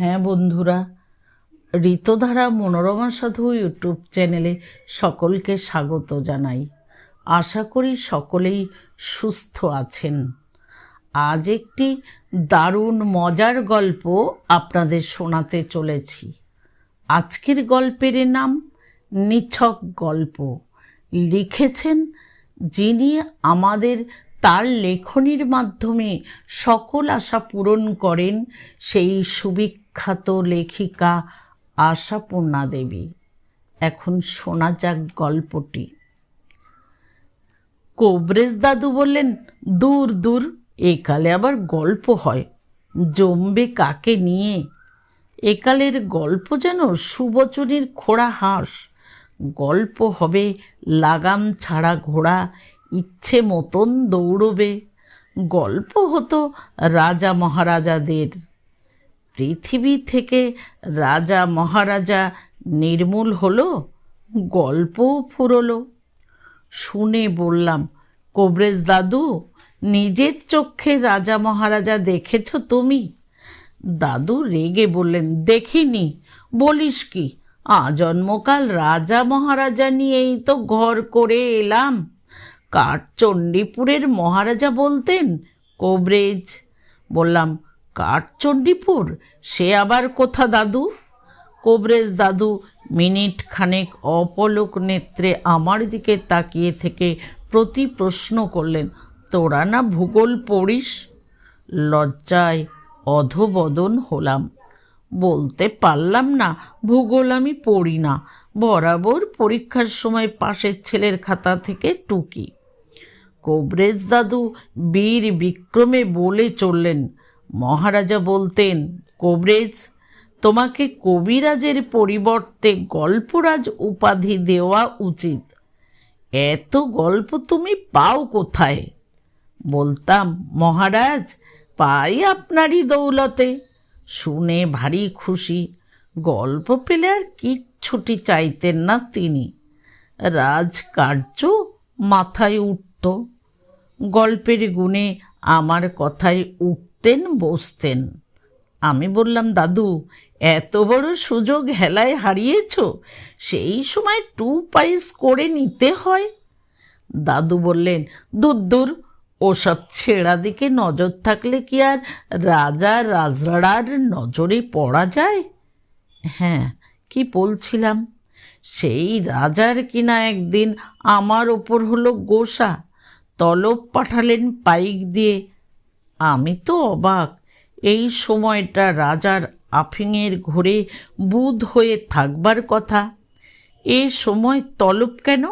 হ্যাঁ বন্ধুরা, ঋতধারা মনোরমা সাধু ইউটিউব চ্যানেলে সকলকে স্বাগত জানাই। আশা করি সকলেই সুস্থ আছেন। আজ একটি দারুণ মজার গল্প আপনাদের শোনাতে চলেছি। আজকের গল্পের নাম নিছক গল্প। লিখেছেন যিনি আমাদের তার লেখনীর মাধ্যমে সকল আশা পূরণ করেন সেই সুবিখ্যাত লেখিকা আশাপূর্ণা দেবী। এখন শোনা যাক গল্পটি। কোবরেজ দাদু বললেন, দূর দূর একালে আবার গল্প হয়। জমবে কাকে নিয়ে? একালের গল্প যেন সুবচনের খোড়া হাঁস। গল্প হবে লাগাম ছাড়া ঘোড়া, ইচ্ছে মতন দৌড়বে। গল্প হতো রাজা মহারাজাদের। পৃথিবী থেকে রাজা মহারাজা নির্মূল হলো, গল্পও ফুরলো। শুনে বললাম, কোবরেজ দাদু, নিজের চোখে রাজা মহারাজা দেখেছ তুমি? দাদু রেগে বললেন, দেখিনি। বলিস কি, আজন্মকাল রাজা মহারাজা নিয়েই তো ঘর করে এলাম। কাঠচণ্ডীপুরের মহারাজা বলতেন, কোবরেজ। বললাম কাঠচণ্ডীপুর সে আবার কোথা দাদু? কোবরেজ দাদু, মিনিট খানেক অপলোক নেত্রে আমার দিকে তাকিয়ে থেকে প্রতি প্রশ্ন করলেন, তোরা না ভূগোল পড়িস? লজ্জায় অধবদন হলাম। বলতে পারলাম না, ভূগোল আমি পড়ি না। বরাবর পরীক্ষার সময় পাশের ছেলের খাতা থেকে টুকি। কোবরেজ দাদু বীর বিক্রমে বলে চললেন মহারাজা বলতেন, কবরেজ, তোমাকে কবিরাজের পরিবর্তে গল্পরাজ উপাধি দেওয়া উচিত। এত গল্প তুমি পাও কোথায়? বলতাম, মহারাজ, পাই আপনারই দৌলতে। শুনে ভারী খুশি। গল্প পেলে আর কিচ্ছুটি চাইতেন না তিনি। রাজকার্য মাথায় উঠত। গল্পের গুণে আমার কথায় উঠতেন বসতেন। আমি বললাম, দাদু, এত বড় সুযোগ হেলায় হারিয়েছ, সেই সময় টু পাইস করে নিতে হয়। দাদু বললেন, দূর দূর, ওসব ছেঁড়া দিকে নজর থাকলে কি আর রাজা রাজরাড়ার নজরে পড়া যায়? হ্যাঁ কি বলছিলাম? সেই রাজার কিনা একদিন আমার ওপর হলো গোসা, তলব পাঠালেন পাইক দিয়ে আমি তো অবাক। এই সময়টা রাজার আফিংয়ের ঘোরে বুধ হয়ে থাকবার কথা। এ সময় তলব কেন?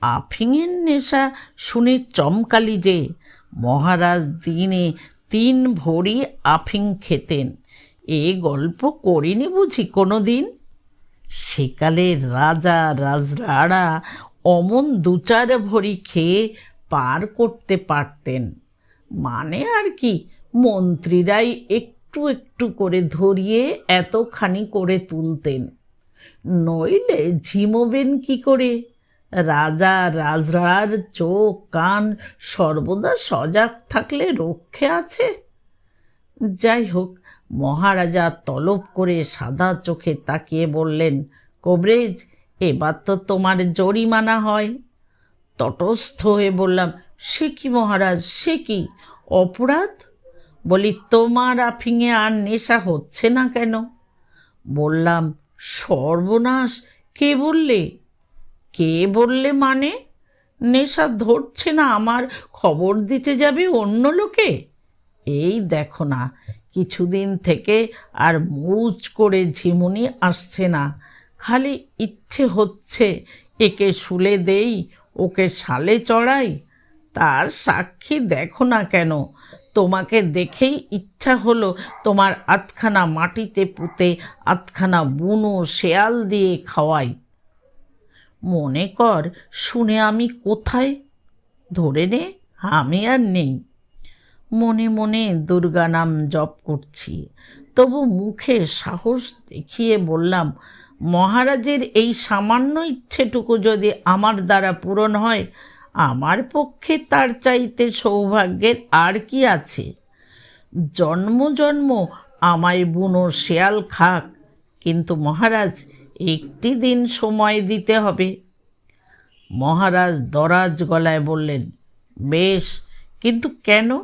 আফিংয়ের নেশা শুনে চমকালি যে, মহারাজ দিনে তিন ভরি আফিং খেতেন। এ গল্প করিনি বুঝি কোনো দিন সেকালে রাজা রাজরাড়া অমন দু চার ভরি খেয়ে পার করতে পারতেন। মানে আর কি? মন্ত্রীরাই একটু একটু করে ধরিয়ে এতখানি করে তুলতেন। নইলে ঝিমোবেন কি করে? রাজা রাজরার চোখ কান সর্বদা সজাগ থাকলে রক্ষে আছে। যাই হোক, মহারাজা তলব করে সাদা চোখে তাকিয়ে বললেন, কবরেজ, এবার তো তোমার জরিমানা হয়। তটস্থ হয়ে বললাম সে কি মহারাজ, সে কি অপরাধ? বলি, তোমার আফিংয়ে আর নেশা হচ্ছে না কেন? বললাম, সর্বনাশ, কে বললে? কে বললে মানে? নেশা ধরছে না, আমার খবর দিতে যাবে অন্য লোকে? এই দেখো না, কিছুদিন থেকে আর মুচ করে ঝিমুনি আসছে না। খালি ইচ্ছে হচ্ছে, একে শুলে দেই, ওকে শালে চড়াই তার সাক্ষী দেখো না কেন? তোমাকে দেখেই ইচ্ছা হলো তোমার আধখানা মাটিতে পুঁতে আধখানা বুনো শেয়াল দিয়ে খাওয়াই। মনে কর, শুনে আমি কোথায়? ধরে নে, আমি আর নেই। মনে মনে দুর্গা নাম জপ করছি। তবু মুখে সাহস দেখিয়ে বললাম, মহারাজের এই সামান্য ইচ্ছেটুকু যদি আমার দ্বারা পূরণ হয় আমার পক্ষে তার চাইতে সৌভাগ্যের আর কি আছে? জন্ম জন্ম, আমায় বুনো শেয়াল খাক, কিন্তু মহারাজ, একটি দিন সময় দিতে হবে। মহারাজ দরাজ গলায় বললেন, বেশ, কিন্তু কেন?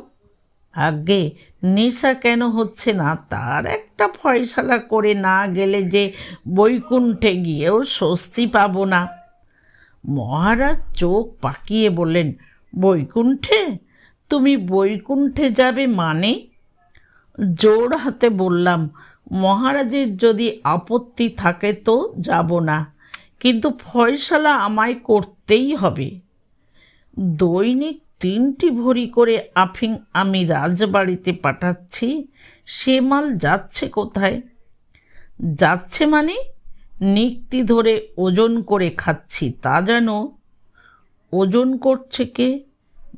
আগে নেশা কেন হচ্ছে না? তার একটা ফয়সালা করে না গেলে যে বৈকুণ্ঠে গিয়েও স্বস্তি পাবো না। মহারাজ চোখ পাকিয়ে বললেন, বৈকুণ্ঠে? তুমি বৈকুণ্ঠে যাবে মানে? জোর হাতে বললাম, মহারাজের যদি আপত্তি থাকে তো যাব না, কিন্তু ফয়সালা আমায় করতেই হবে। দৈনিক তিনটি ভরি করে আফিং আমি রাজবাড়িতে পাঠাচ্ছি, সে মাল যাচ্ছে কোথায়? যাচ্ছে মানে? নিক্তি ধরে ওজন করে খাচ্ছি, তা যেন ওজন করছে কে?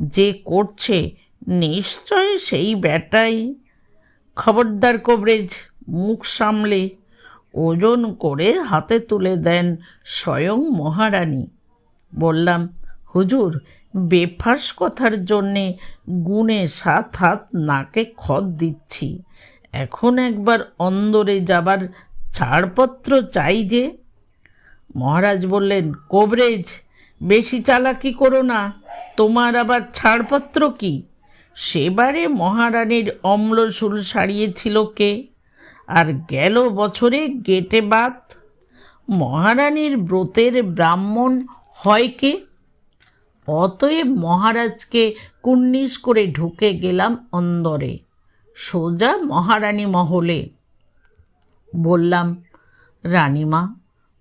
যে করছে, নিশ্চয় সেই ব্যাটাই। খবরদার কবরেজ, মুখ সামলে ওজন করে হাতে তুলে দেন স্বয়ং মহারানী। বললাম, হুজুর, বেফাস কথার জন্যে গুণে সাত হাত নাকে খত দিচ্ছি। এখন একবার অন্দরে যাবার ছাড়পত্র চাই যে? মহারাজ বললেন, কবরেজ, বেশি চালাকি করো না। তোমার আবার ছাড়পত্র কি? সেবারে মহারানীর অম্লশুল সারিয়েছিল কে? আর গেল বছরে গেটে বাত। মহারানীর ব্রতের ব্রাহ্মণ হয় কে? অতএব মহারাজকে কুন্নিস করে ঢুকে গেলাম অন্দরে। সোজা মহারানী মহলে। বললাম, রানীমা,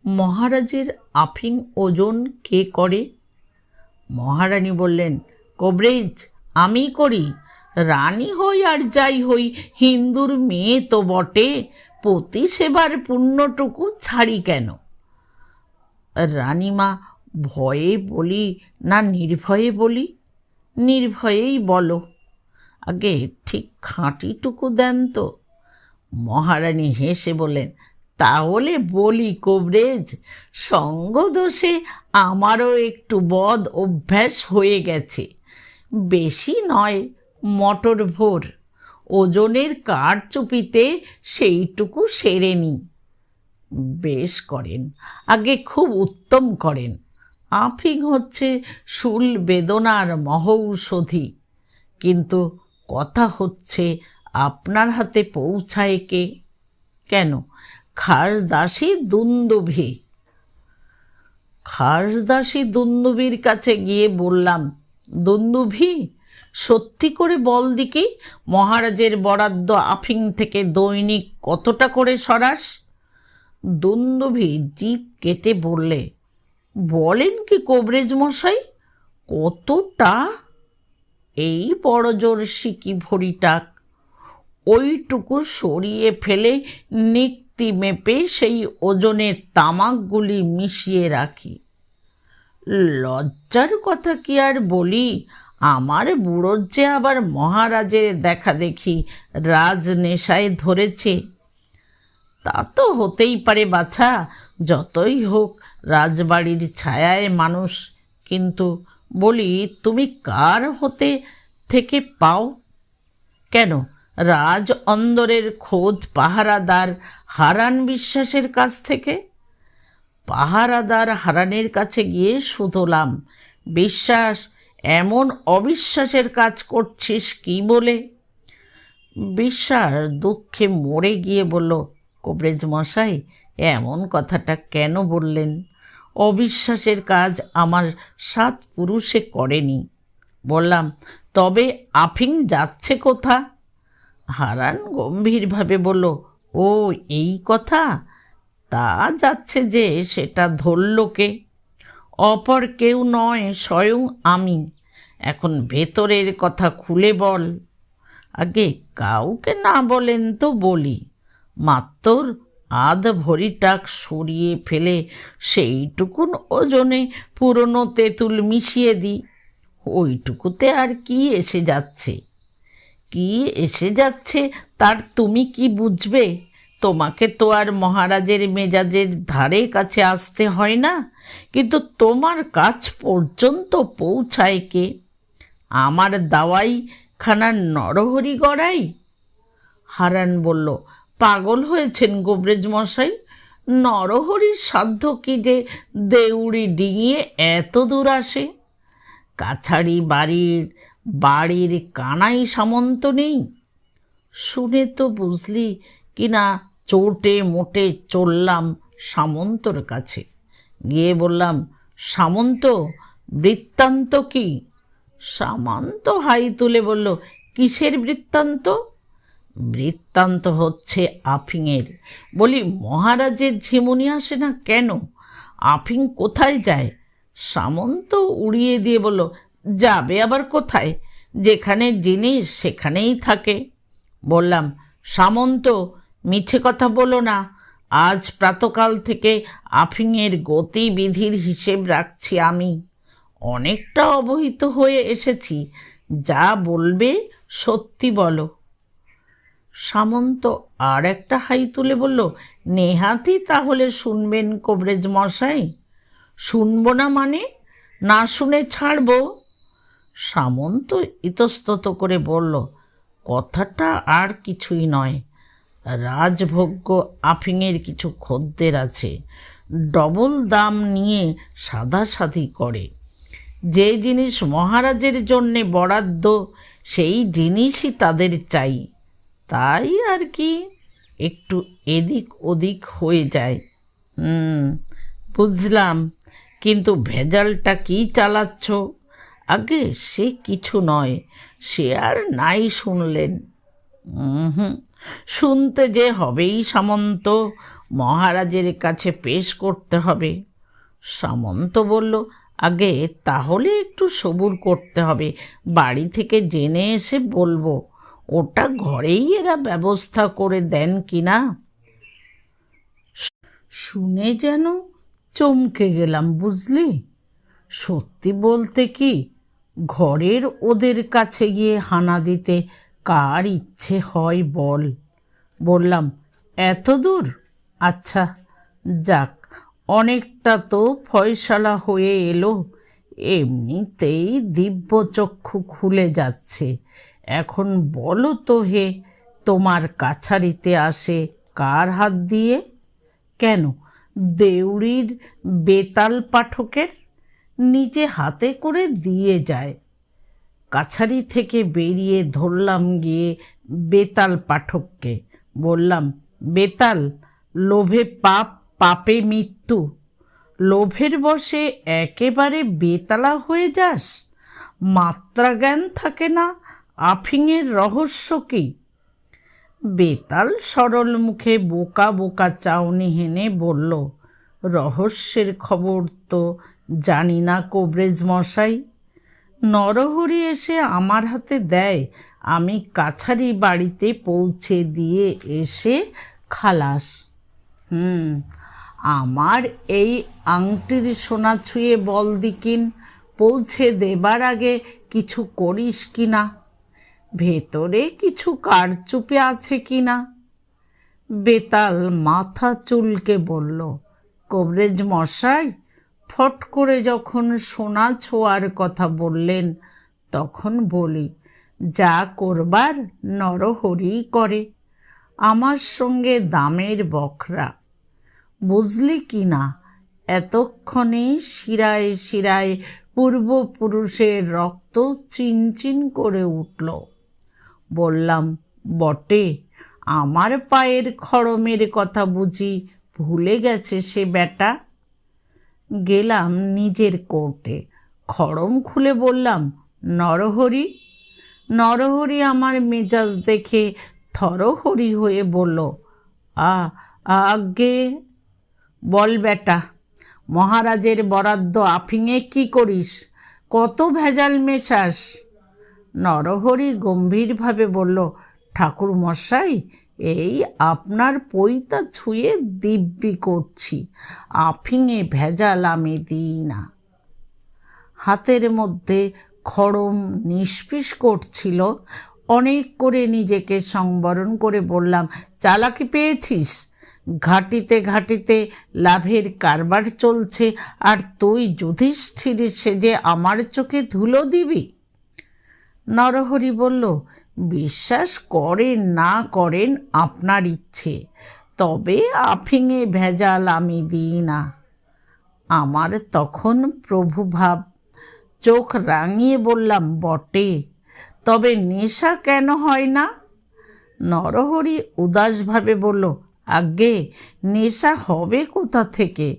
মহারাজের আফিং ওজন কে করে? মহারানী বললেন, কবরেজ, আমি করি। রানী হই আর যাই হই, হিন্দুর মেয়ে তো বটে পতি সেবার পুণ্যটুকু ছাড়ি কেন? রানীমা ভয়ে বলি, না, নির্ভয়ে বলি। নির্ভয়েই বলো। আগে ঠিক খাঁটিটুকু দেন তো। মহারানী হেসে বলেন তাহলে বলি কবরেজ, সঙ্গদোষে আমারও একটু বদ অভ্যাস হয়ে গেছে। বেশি নয়, মটর ভোর, ওজনের কারচুপিতে সেইটুকু সেরে নি। বেশ করেন, আগে খুব উত্তম করেন। আফিং হচ্ছে শুল বেদনার মহৌষধি। কিন্তু কথা হচ্ছে আপনার হাতে পৌঁছায় কে? কেন? খাসদাসী দুন্দুভি। খাসদাসী দুন্দুভির কাছে গিয়ে বললাম, দুন্দুভি, সত্যি করে বল দিকে মহারাজের বরাদ্দ আফিং থেকে দৈনিক কতটা করে সরাস? দুন্দুভি জিপ কেটে বললে, বলেন কি কবরেজ মশাই, কতটা? এই বড় জোর সিকি ভরিটাক ওইটুকু সরিয়ে ফেলে নিক্তি মেপে সেই ওজনের তামাকগুলি মিশিয়ে রাখি। লজ্জার কথা কি আর বলি? আমার বুড়োর যে আবার মহারাজের দেখা দেখি রাজনেশায় ধরেছে। তা তো হতেই পারে বাছা, যতই হোক রাজবাড়ির ছায়ায় মানুষ। কিন্তু বলি, তুমি কার হতে থেকে পাও? কেন? রাজ অন্দরের খোদ পাহারাদার হারান বিশ্বাসের কাছ থেকে? পাহারাদার হারানের কাছে গিয়ে শুধলাম, বিশ্বাস, এমন অবিশ্বাসের কাজ করছিস কি বলে? বিশ্বাস দুঃখে মরে গিয়ে বলল, কবরেজ মশাই, এমন কথাটা কেন বললেন? অবিশ্বাসের কাজ আমার সাত পুরুষে করেনি। বললাম, তবে আফিং যাচ্ছে কোথা? হারান গম্ভীরভাবে বলল, ও, এই কথা? তা যাচ্ছে যে সেটা ধরল কে? অপর কেউ নয়, স্বয়ং আমি। এখন ভেতরের কথা খুলে বল। আগে কাউকে না বলেন তো বলি। মাত্র আধ ভরি টাক সরিয়ে ফেলে সেইটুকুন ওজনে পুরনো তেঁতুল মিশিয়ে দিই। ওইটুকুতে আর কি এসে যাচ্ছে? কি এসে যাচ্ছে? তার তুমি কি বুঝবে? তোমাকে তো আর মহারাজের মেজাজের ধারে কাছে আসতে হয় না। কিন্তু তোমার কাছ পর্যন্ত পৌঁছায় কে? আমার দাওয়াই খানার নরহরি গড়াই? হারান বলল, পাগল হয়েছেন গোবরেজ মশাই? নরহরির সাধ্য কি যে দেউড়ি ডিঙিয়ে এত দূর আসে? কাছারি বাড়ির বাড়ির কানাই সামন্ত নেই? শুনে তো বুঝলি কি না চোটে মোটে চললাম সামন্তর কাছে। গিয়ে বললাম, সামন্ত, বৃত্তান্ত কি? সামন্ত হাই তুলে বলল, কিসের বৃত্তান্ত? বৃত্তান্ত হচ্ছে আফিংয়ের। বলি, মহারাজের ঝিমুনি আসে না কেন? আফিং কোথায় যায়? সামন্ত উড়িয়ে দিয়ে বলল যাবে আবার কোথায়? যেখানে জিনিস সেখানেই থাকে। বললাম, সামন্ত, মিছে কথা বলো না। আজ প্রাতকাল থেকে আফিংয়ের গতিবিধির হিসেব রাখছি আমি। অনেকটা অবহিত হয়ে এসেছি। যা বলবে সত্যি বলো। সামন্ত আর একটা হাই তুলে বলল নেহাতি তাহলে শুনবেন কবরেজ মশাই। শুনব না মানে? না শুনে ছাড়বো। সামন্ত ইতস্তত করে বলল, কথাটা আর কিছুই নয়। রাজভোগ্য আফিংয়ের কিছু খদ্দের আছে। ডবল দাম নিয়ে সাদাসাদি করে। যে জিনিস মহারাজের জন্যে বরাদ্দ, সেই জিনিসই তাদের চাই। তাই আর কি? একটু এদিক ওদিক হয়ে যায়। হুম, বুঝলাম। কিন্তু ভেজালটা কি চালাচ্ছ? আগে সে কিছু নয়, সে আর নাই শুনলেন। হুম শুনতে যে হবেই সামন্ত, মহারাজের কাছে পেশ করতে হবে। সামন্ত বলল, আগে তাহলে একটু সবুর করতে হবে, বাড়ি থেকে জেনে এসে বলব, ওটা ঘরেই এরা ব্যবস্থা করে দেন কি না শুনে যেন চমকে গেলাম, বুঝলি? সত্যি বলতে কি ঘরের ওদের কাছে গিয়ে হানা দিতে কার ইচ্ছে হয় বল। বললাম, এত দূর? আচ্ছা যাক, অনেকটা তো ফয়সালা হয়ে এলো। এমনিতেই দিব্যচক্ষু খুলে যাচ্ছে। এখন বলো তো হে, তোমার কাছারিতে আসে কার হাত দিয়ে? কেন, দেউড়ির বেতাল পাঠকের? নিজে হাতে করে দিয়ে যায়। কাছারি থেকে বেরিয়ে ধরলাম গিয়ে বেতাল পাঠককে। বললাম, বেতাল, লোভে পাপ, পাপে মৃত্যু। লোভের বসে একেবারে বেতালা হয়ে যাস। মাত্রা জ্ঞান থাকে না আফিংয়ের রহস্য কি? বেতাল সরল মুখে বোকা বোকা চাউনি হেনে বলল, রহস্যের খবর তো জানি না কবরেজ মশাই। নরহরি এসে আমার হাতে দেয়। আমি কাছারি বাড়িতে পৌঁছে দিয়ে এসে খালাস। হুম, আমার এই আংটির সোনা ছুঁয়ে বল দিকিন। পৌঁছে দেবার আগে কিছু করিস কি না ভেতরে কিছু কারচুপে আছে কি না বেতাল মাথা চুলকে বলল, কবরেজ মশাই ফট করে যখন সোনা ছোঁয়ার কথা বললেন, তখন বলি, যা করবার নরহরি করে। আমার সঙ্গে দামের বকরা বুঝলি কি না, এতক্ষণে শিরায় শিরায় পূর্বপুরুষের রক্ত চিনচিন করে উঠল। বললাম, বটে, আমার পায়ের খড়মের কথা বুঝি ভুলে গেছে সে বেটা গেলাম নিজের কোর্টে। খড়ম খুলে বললাম, নরহরি? নরহরি আমার মেজাজ দেখে থরহরি হয়ে বলল, আ আগে বল বেটা, মহারাজের বরাদ্দ আফিংয়ে কি করিস? কত ভেজাল মেশাস? নরহরি গম্ভীরভাবে বলল ঠাকুর মশাই এই আপনার পইতা ছুঁয়ে দিব্যি করছি। আফিঙে ভেজাল আমি দিই না। হাতের মধ্যে খড়ম নিষ্পিস করছিল। অনেক করে নিজেকে সংবরণ করে বললাম, চালাকি পেয়েছিস? ঘাটিতে ঘাটিতে লাভের কারবার চলছে, আর তুই যুধিষ্ঠির সেজে আমার চোখে ধুলো দিবি? নরহরি বলল বিশ্বাস করেন না করেন আপনার ইচ্ছে, তবে আফিংয়ে ভেজাল আমি দিই না। আমার তখন প্রভুভাব, চোখ রাঙিয়ে বললাম, বটে, তবে নেশা কেন হয় না? নরহরি উদাসভাবে বলল আগে নেশা হবে কোথা থেকে?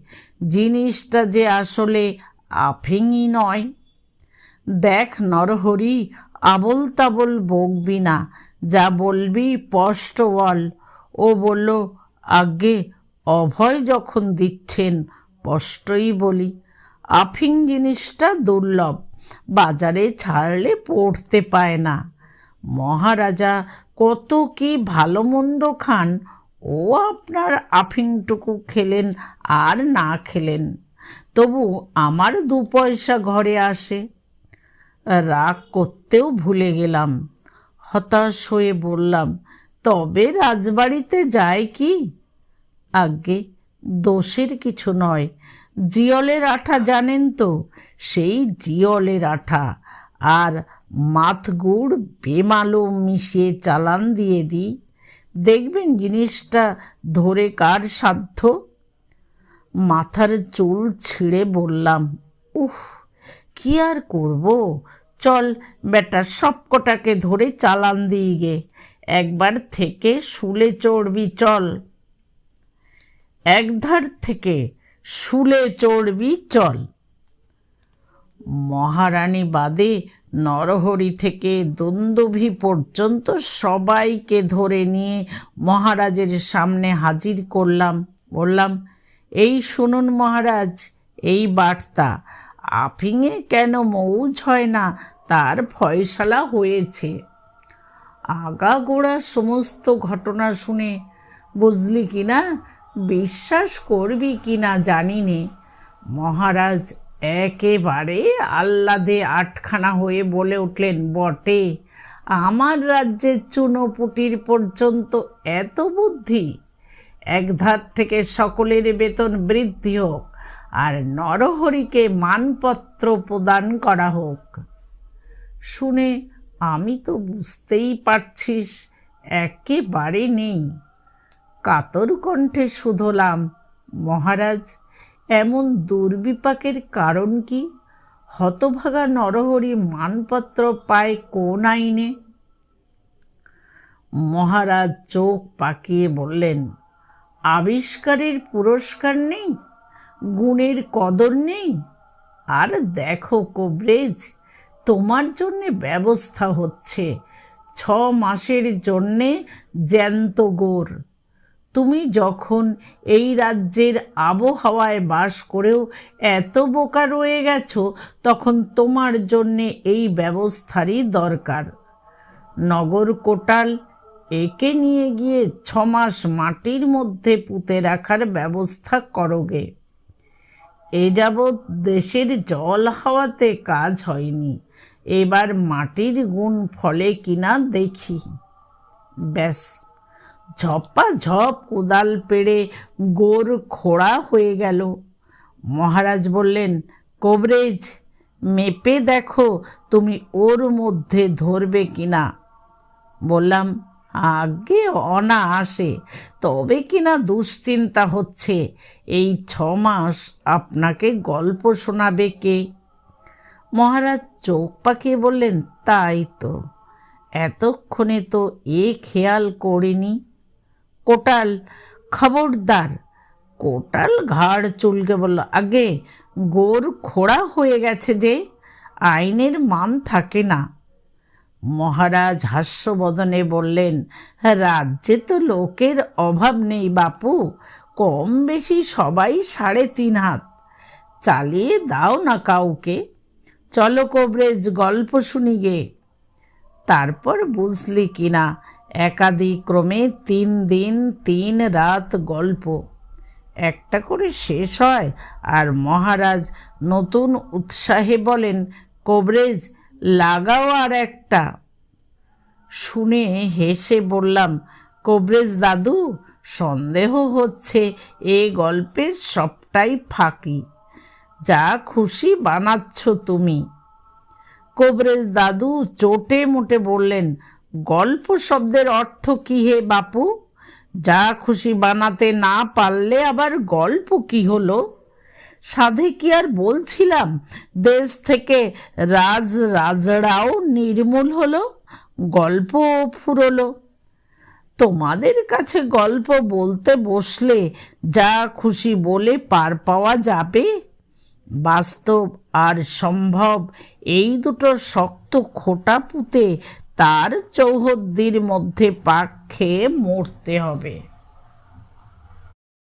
জিনিসটা যে আসলে আফিংই নয়। দেখ নরহরি আবল তাবল বকবি না, যা বলবি স্পষ্ট বল। ও বলল আগে অভয় যখন দিচ্ছেন, স্পষ্টই বলি। আফিং জিনিসটা দুর্লভ, বাজারে ছাড়লে পড়তে পায় না। মহারাজা, কত কি ভালো মন্দ খান, ও আপনার আফিংটুকু খেলেন আর না খেলেন। তবু আমার দু পয়সা ঘরে আসে। রাগ করতেও ভুলে গেলাম। হতাশ হয়ে বললাম, তবে রাজবাড়িতে যায় কি? আগে দোষের কিছু নয়। জিয়লের আঠা জানেন তো, সেই জিয়লের আঠা। আর মাথগুড় বেমালো মিশিয়ে চালান দিয়ে দিই। দেখবেন জিনিসটা ধরে কার সাধ্য? মাথার চুল ছিঁড়ে বললাম, উফ! কি আর করব? চল, বেটা, সবকটাকে ধরে চালান দিই গে একবার থেকে শুলে চড়বি, চল। একধার থেকে শুলে চড়বি, চল। মহারানী বাদে নরহরি থেকে দন্দভি পর্যন্ত সবাইকে ধরে নিয়ে মহারাজের সামনে হাজির করলাম। বললাম, এই শুনুন মহারাজ, এই বার্তা। আফিংয়ে কেন মৌজ হয় না? তার ফয়সালা হয়েছে। আগাগোড়া সমস্ত ঘটনা শুনে বুঝলি কি না? বিশ্বাস করবি কি না জানি নে মহারাজ একেবারে আহ্লাদে আটখানা হয়ে বলে উঠলেন, বটে, আমার রাজ্যের চুনোপুটির পর্যন্ত এত বুদ্ধি। একধার থেকে সকলের বেতন বৃদ্ধি হোক। আর নরহরিকে মানপত্র প্রদান করা হোক। শুনে আমি তো বুঝতেই পারছিস, একেবারে নেই। কাতর কণ্ঠে শুধলাম, মহারাজ, এমন দুর্বিপাকের কারণ কি? হতভাগা নরহরি মানপত্র পায় কোন আইনে? মহারাজ চোখ পাকিয়ে বললেন, আবিষ্কারের পুরস্কার নেই? গুণের কদর নেই? আর দেখো কবরেজ, তোমার জন্যে ব্যবস্থা হচ্ছে। ছ মাসের জন্যে জ্যান্ত গোর। তুমি যখন এই রাজ্যের আবহাওয়ায় বাস করেও এত বোকা রয়ে গেছো, তখন তোমার জন্যে এই ব্যবস্থারই দরকার। নগর কোটাল একে নিয়ে গিয়ে ছমাস মাটির মধ্যে পুঁতে রাখার ব্যবস্থা করোগে এ যাবৎ দেশের জল হাওয়াতে কাজ হয়নি। এবার মাটির গুণ ফলে কিনা দেখি। ব্যাস ঝপা ঝপ কোদাল পেড়ে গোর খোড়া হয়ে গেল। মহারাজ বললেন, কবরেজ, মেপে দেখো তুমি ওর মধ্যে ধরবে কিনা। বললাম আগে অনা আসে তবে কিনা দুশ্চিন্তা হচ্ছে, এই ছ মাস আপনাকে গল্প শোনাবে কে? মহারাজ চোখ পাকিয়ে বললেন, তাই তো। এতক্ষণে তো এ খেয়াল করিনি। কোটাল, খবরদার। কোটাল ঘাড় চুলকে বলল, আগে গোর খোড়া হয়ে গেছে যে, আইনের মান থাকে না। মহারাজ হাস্যবদনে বললেন, রাজ্যে তো লোকের অভাব নেই বাপু, কম বেশি সবাই সাড়ে তিন হাত। চালিয়ে দাও না কাউকে। চলো কবরেজ, গল্প শুনি গে। তারপর বুঝলি কিনা, একাদিক্রমে তিন দিন, তিন রাত গল্প। একটা করে শেষ হয়, আর মহারাজ নতুন উৎসাহে বলেন, কবরেজ লাগাও আর একটা। শুনে হেসে বললাম, কবরেজ দাদু, সন্দেহ হচ্ছে এ গল্পের সবটাই ফাঁকি। যা খুশি বানাচ্ছ তুমি। কবরেজ দাদু চোটে মোটে বললেন, গল্প শব্দের অর্থ কি হে বাপু? যা খুশি বানাতে না পারলে আবার গল্প কি হলো? সাধে কি আর বলছিলাম? দেশ থেকে রাজ রাজড়াও নির্মূল হলো, গল্প ফুরলো। তোমাদের কাছে গল্প বলতে বসলে যা খুশি বলে পার পাওয়া যাবে? বাস্তব আর সম্ভব এই দুটো শক্ত খোটা পুঁতে তার চৌহদ্দির মধ্যে পাক খেয়ে মরতে হবে।